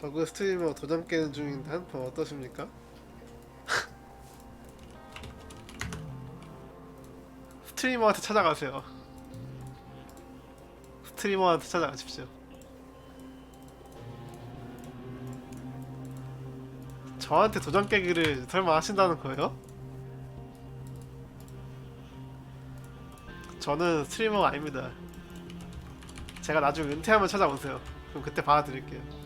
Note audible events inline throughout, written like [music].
저그 스트리머 도전 깨는 중인데 한판 어떠십니까? [laughs] 스트리머한테 찾아가세요. 스트리머한테 찾아가십시오. 저한테 도전 깨기를 설마 하신다는 거예요? 저는 스트리머가 아닙니다. 제가 나중에 은퇴하면 찾아오세요. 그럼 그때 봐드릴게요.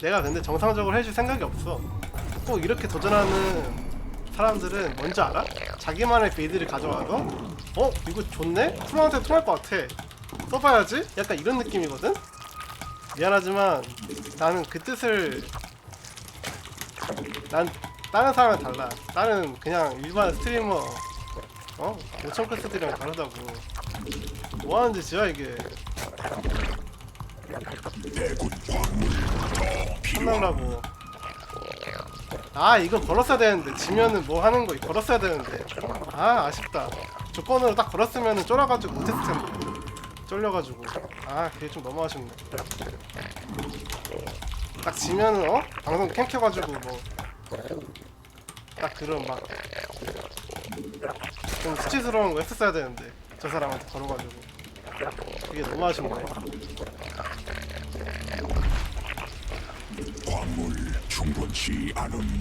내가 근데 정상적으로 해줄 생각이 없어. 꼭 이렇게 도전하는 사람들은 뭔지 알아? 자기만의 빌드를 가져와서 어? 이거 좋네? 프로한테 통할 것 같아. 써봐야지? 약간 이런 느낌이거든? 미안하지만 나는 그 뜻을 난 다른 사람은 달라. 나는 그냥 일반 스트리머 어? 5천 클스들이랑 다르다고. 뭐 하는 짓이야 이게? 혼나라고. 아 이거 걸었어야 되는데 지면은 뭐 하는 거 걸었어야 되는데 아 아쉽다 조건으로 딱 걸었으면은 쫄아가지고 못했을 텐데 쫄려가지고 아 그게 좀 너무 아쉽네 딱 지면은 어 방송 캠 켜가지고 뭐 딱 그런 막좀 수치스러운 거 했었어야 되는데 저 사람한테 걸어가지고. 그게 너무 아쉽네 광물 충분치 않음.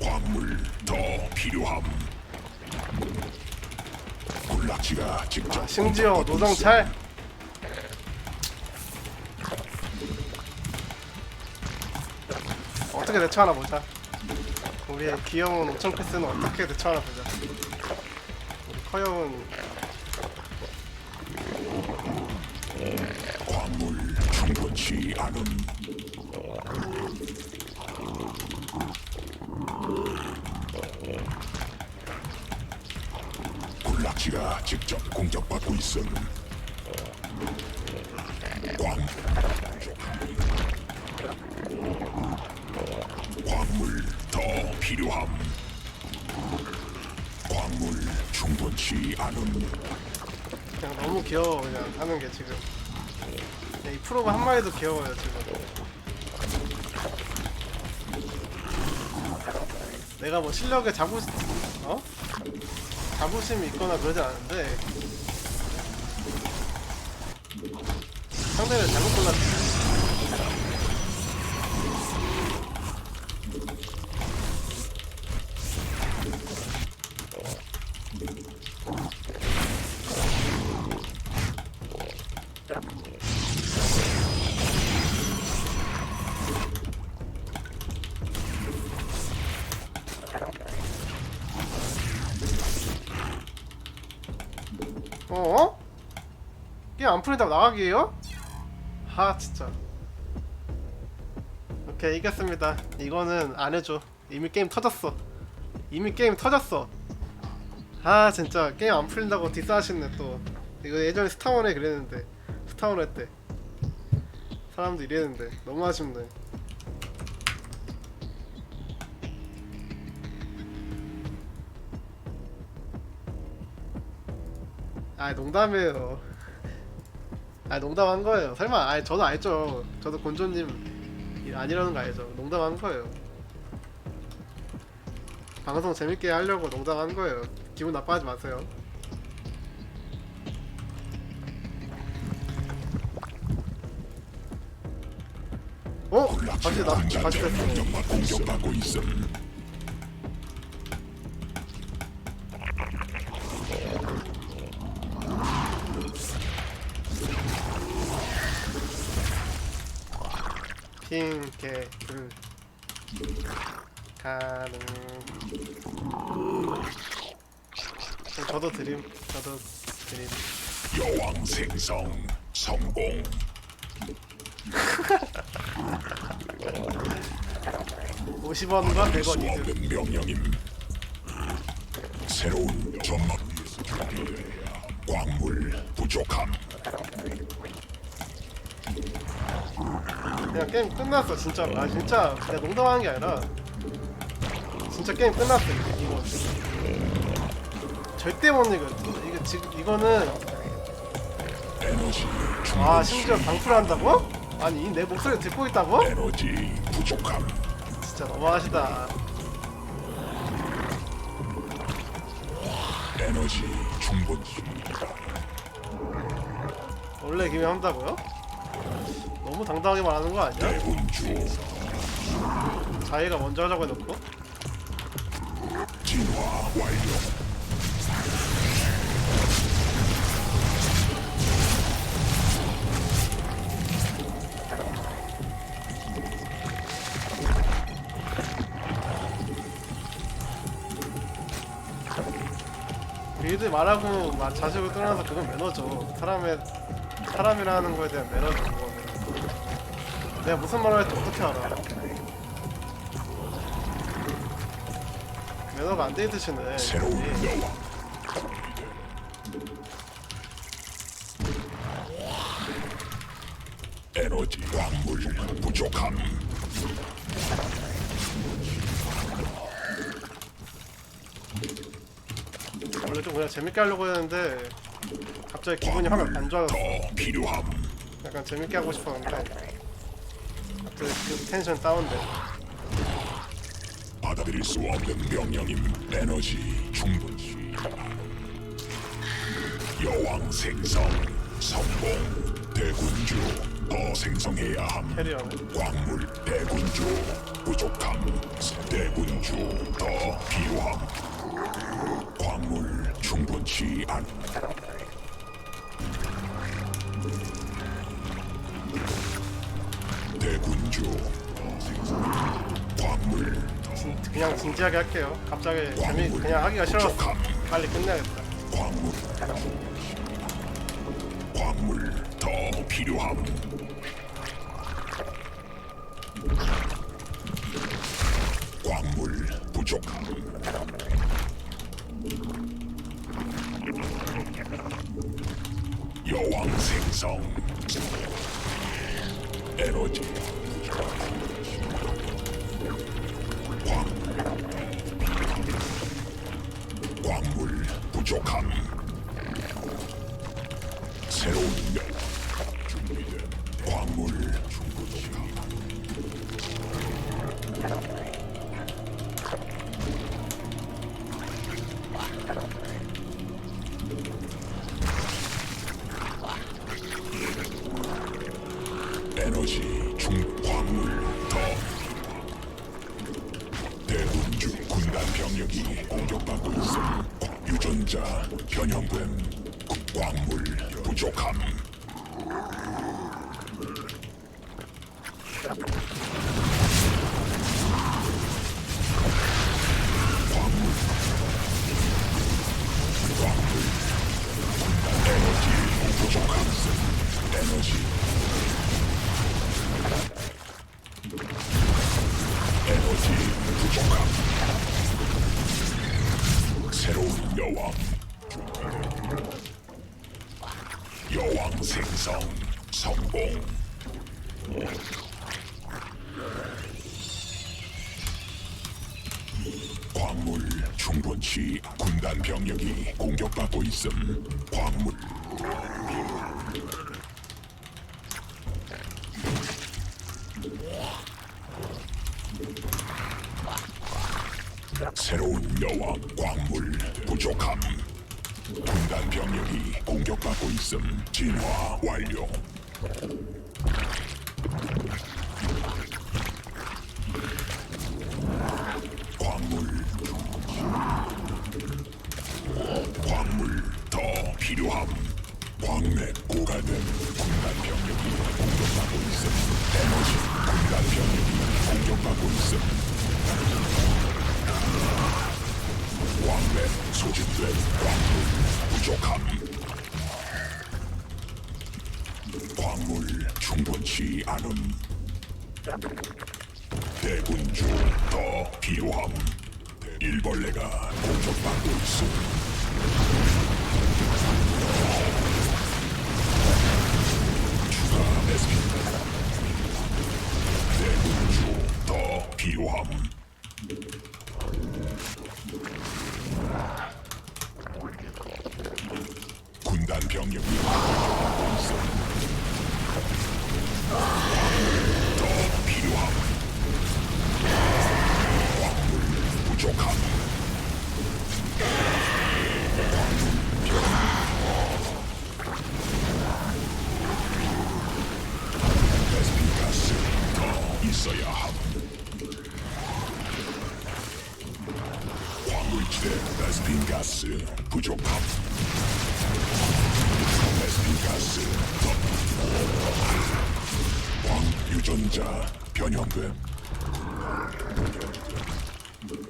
광물 더 필요함. 군락지가 직접 아, 심지어 공격받고 노정찰 어떻게 대처하나 보자 우리의 귀여운 5천 패스는 어떻게 대처하나 보자. 우리 있어. 광물 충분치 않음. 군락지가 직접 공격받고 있음. 광 광물 더 필요함. 광물 충분치 않음. 그냥 너무 귀여워 그냥 하는 게 지금. 그냥 이 프로가 한 마리도 귀여워요 지금. 내가 뭐 실력에 자부심 어? 자부심이 있거나 그러지 않은데. 상대를 잘못 골랐지 어? 안 풀린다고 나가기에요? 하 진짜. 오케이 이겼습니다. 이거는 안 해줘. 이미 게임 터졌어. 이미 게임 터졌어. 아 진짜. 게임 안 풀린다고 디스하시네 또. 이거 예전에 스타원에 그랬는데. 스타원에 때. 사람도 이랬는데. 너무 아쉽네. 아 농담이에요. 아 농담한 거예요. 설마 아 저도 알죠. 저도 곤조님 아니라는 거 알죠. 농담한 거예요. 방송 재밌게 하려고 농담한 거예요. 기분 나빠하지 마세요. 어? 다시 나 다시 됐어. 공격받고 있음 불 가능. 그럼 저도 드림 저도 드림. 여왕 생성 성공. 50원과 100원 수 이득 없는 명령임 새로운 전망. 광물 부족함 그냥 게임 끝났어 진짜로 아 진짜 내가 농담하는 게 아니라 진짜 게임 끝났어 이거. 이거. 절대 못 이겨. 이거 지금 이거는 아 심지어 방풀 한다고? 아니 내 목소리 듣고 있다고? 에너지 부족함 진짜 너무하시다. 에너지 충분치 원래 김에 한다고요? 너무 당당하게 말하는 거 아니야? 자기가 먼저 하자고 해놓고 빌드 말하고 막 자식을 떠나서 그건 매너죠. 사람의 사람이라는 거에 대한 매너죠. 그거는. 내가 무슨 말을 할지 어떻게 알아? 매너가 안돼 있으시네. 새로운 예. 여왕 에너지 광물 부족함 원래 좀 그냥 재밌게 하려고 했는데 갑자기 기분이 확 안. 더 필요함 약간 재밌게 하고 싶었는데 갑자기 그 텐션 다운돼. 받아들일 수 없는 명령임 에너지 충분치 여왕 생성 성공. 대군주 더 생성해야 함. 광물 대군주 부족함. 대군주 더 필요함. 광물 충분치 않. 광물 진, 그냥 진지하게 할게요. 갑자기 재미 그냥 하기가 싫어서 빨리 끝내야겠다. 광물 광물 더 필요함 광물 부족함 여왕 생성. 에너지 광물 부족함. 새로운 여왕 생성 성공 광물 충분치. 군단 병력이 공격받고 있음. 광물. 새로운 여왕 광물 부족함. 군단 병력이 공격받고 있음. 진화 완료 고갈된 군단 병력이 공격받고 있음 에너지 군단 병력이 공격받고 있음 광맥 소진된 광물 부족함 광물 충분치 않음. 대군주 더 필요함. 일벌레가 공격받고 대군주 더 필요함. 군단 병력이 베스핀 가스 부족함. 베스핀 가스 더 광유전자 변형됨.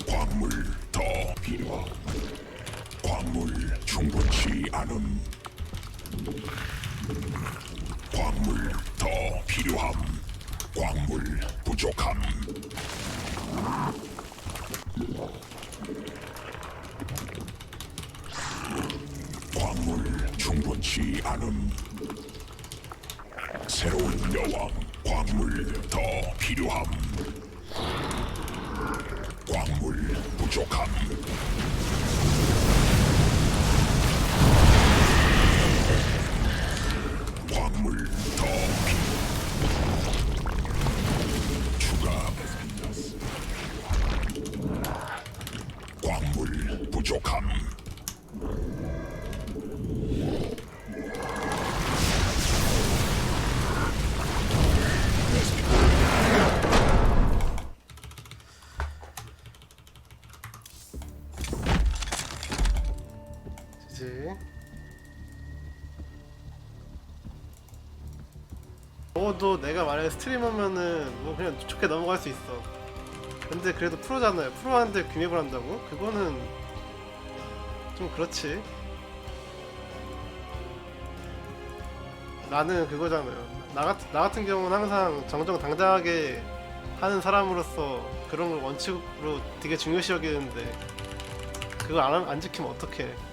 광물 더 필요함 광물 충분치 않음. 광물 더 필요함. 광물 부족함 광물 충분치 않음. 새로운 여왕 광물 더 필요함. 광물 부족함 그지 적어도 내가 만약에 스트리머면은 뭐 그냥 좋게 넘어갈 수 있어. 근데 그래도 프로잖아요. 프로한테 귀맵을 한다고? 그거는 좀 그렇지. 나는 그거잖아요. 나, 같, 나 같은 경우는 항상 정정당당하게 하는 사람으로서 그런 걸 원칙으로 되게 중요시 여기는데 그거 안, 함- 안 지키면 어떡해